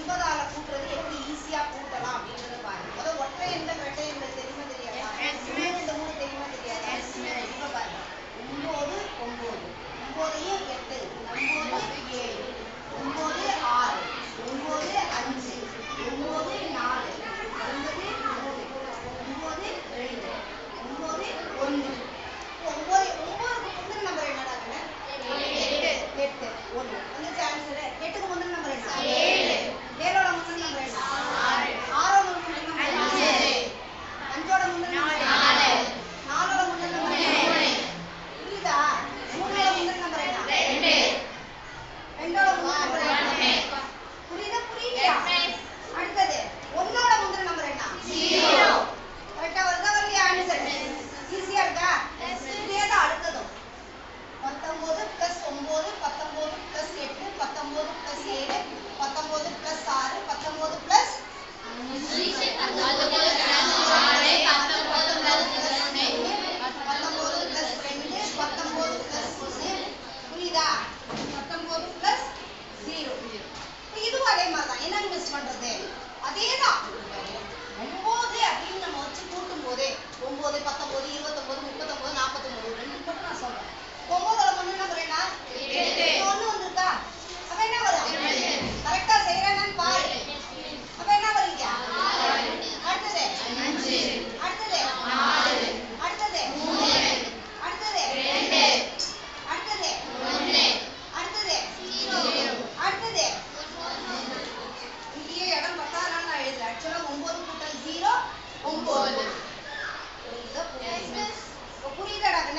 안 받아.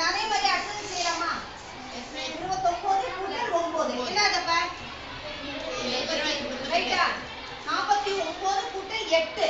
அதே மாதிரி அட்ரஸ் செய்யலாமா? இருபத்தொம்போது கூட்டல் ஒன்பது என்னதப்பா ரைட்டா. நாற்பத்தி ஒன்பது கூட்டல் எட்டு.